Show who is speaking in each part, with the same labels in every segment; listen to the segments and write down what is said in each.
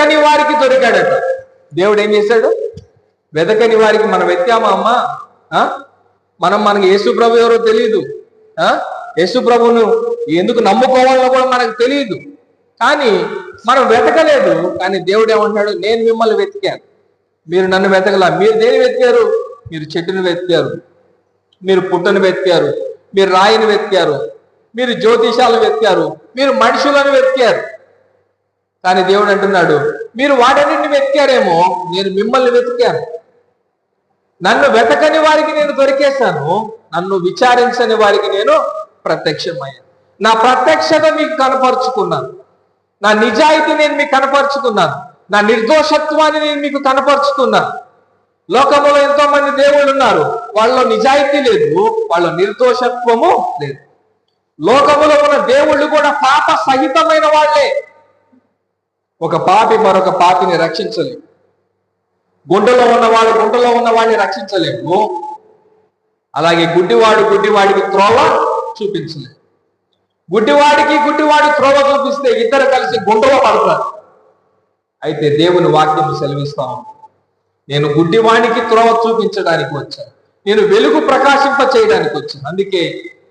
Speaker 1: వెతకని వారికి దొరికాడట. దేవుడు ఏం చేశాడు? వెతకని వారికి మనం వెతికామా అమ్మా? మనం మనకి యేసు ప్రభు ఎవరో తెలియదు యేసు ప్రభువును ఎందుకు నమ్ముకోవాలో కూడా మనకు తెలియదు కానీ మనం వెతకలేదు. కానీ దేవుడు ఏమంటాడు నేను మిమ్మల్ని వెతికాను. మీరు నన్ను వెతకలా. మీరు దేని వెతికారు? మీరు చెట్టును వెతికారు. మీరు పుట్టను వెతికారు. మీరు రాయిని వెతికారు. మీరు జ్యోతిషాలు వెతికారు. మీరు మనుషులను వెతికారు. కానీ దేవుడు అంటున్నాడు మీరు వాటన్నింటిని వెతికారేమో నేను మిమ్మల్ని వెతికాను. నన్ను వెతకని వారికి నేను దొరికేశాను నన్ను విచారించని వారికి నేను ప్రత్యక్షమయ్యాను. నా ప్రత్యక్షత మీకు కనపరుచుకున్నాను. నా నిజాయితీ నేను మీకు కనపరుచుకున్నాను. నా నిర్దోషత్వాన్ని నేను మీకు కనపరుచుకున్నాను. లోకంలో ఎంతో మంది దేవుళ్ళు ఉన్నారు వాళ్ళలో నిజాయితీ లేదు వాళ్ళ నిర్దోషత్వము లేదు. లోకములో ఉన్న దేవుళ్ళు కూడా పాప సహితమైన వాళ్ళే. ఒక పాపి మరొక పాపిని రక్షించలేము గుంటలో ఉన్నవాడు గుంటలో ఉన్నవాడిని రక్షించలేము. అలాగే గుడ్డివాడు గుడ్డివాడికి త్రోవ చూపించలేము గుడ్డివాడికి గుడ్డివాడి త్రోవ చూపిస్తే ఇద్దరు కలిసి గుంటలో పడతారు. అయితే దేవుని వాక్యం సెలవిస్తా నేను గుడ్డివాడికి త్రోవ చూపించడానికి వచ్చాను. నేను వెలుగు ప్రకాశింప చేయడానికి వచ్చాను. అందుకే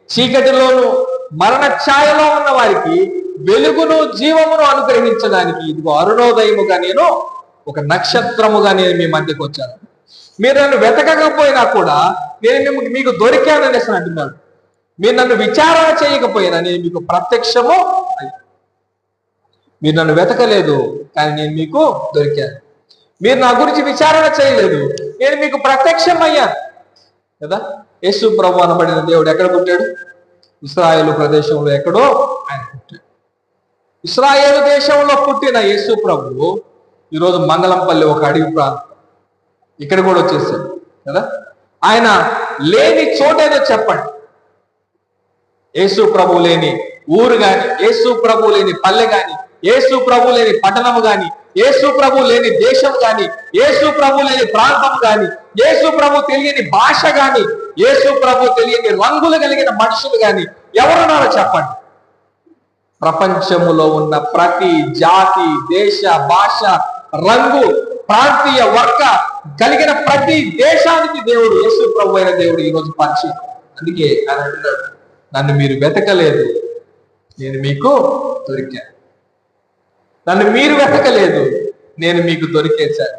Speaker 1: చీకటిలోను మరణ ఛాయలో ఉన్న వారికి వెలుగును జీవమును అనుగ్రహించడానికి ఇదిగో అరుణోదయముగా నేను ఒక నక్షత్రముగా నేను మీ మధ్యకు వచ్చాను. మీరు నన్ను వెతకకపోయినా కూడా నేను మీకు మీకు దొరికాననేసి అంటున్నాడు. మీరు నన్ను విచారణ చేయకపోయినా నేను మీకు ప్రత్యక్షము మీరు నన్ను వెతకలేదు కానీ నేను మీకు దొరికాను. మీరు నా గురించి విచారణ చేయలేదు నేను మీకు ప్రత్యక్షం అయ్యాను. కదా? యేసు ప్రభు అనబడిన దేవుడు ఎక్కడ పుట్టాడు? ఇస్రాయేలు ప్రదేశంలో ఎక్కడో ఇస్రాయేలు దేశంలో పుట్టిన యేసు ప్రభు ఈరోజు మంగళంపల్లి ఒక అడవి ప్రాంతం. ఇక్కడ కూడా వచ్చేసాడు కదా? ఆయన లేని చోటేదో చెప్పండి. యేసు ప్రభు లేని ఊరు గాని యేసు ప్రభు లేని పల్లె గాని యేసు ప్రభు లేని పట్టణము గాని యేసు ప్రభు లేని దేశం గాని యేసు ప్రభు లేని ప్రాంతం గాని యేసు ప్రభు తెలియని భాష గాని యేసు ప్రభు తెలియని రంగులు కలిగిన మనుషులు గాని ఎవరున్నారో చెప్పండి. ప్రపంచములో ఉన్న ప్రతి జాతి దేశ భాష రంగు ప్రాంతీయ వర్గ కలిగిన ప్రతి దేశానికి దేవుడు యేసు ప్రభు అయిన దేవుడు ఈరోజు పరిచయం. అందుకే ఆయన అంటున్నాడు నన్ను మీరు వెతకలేదు నేను మీకు దొరికాను నన్ను మీరు వెతకలేదు నేను మీకు దొరికేశాను.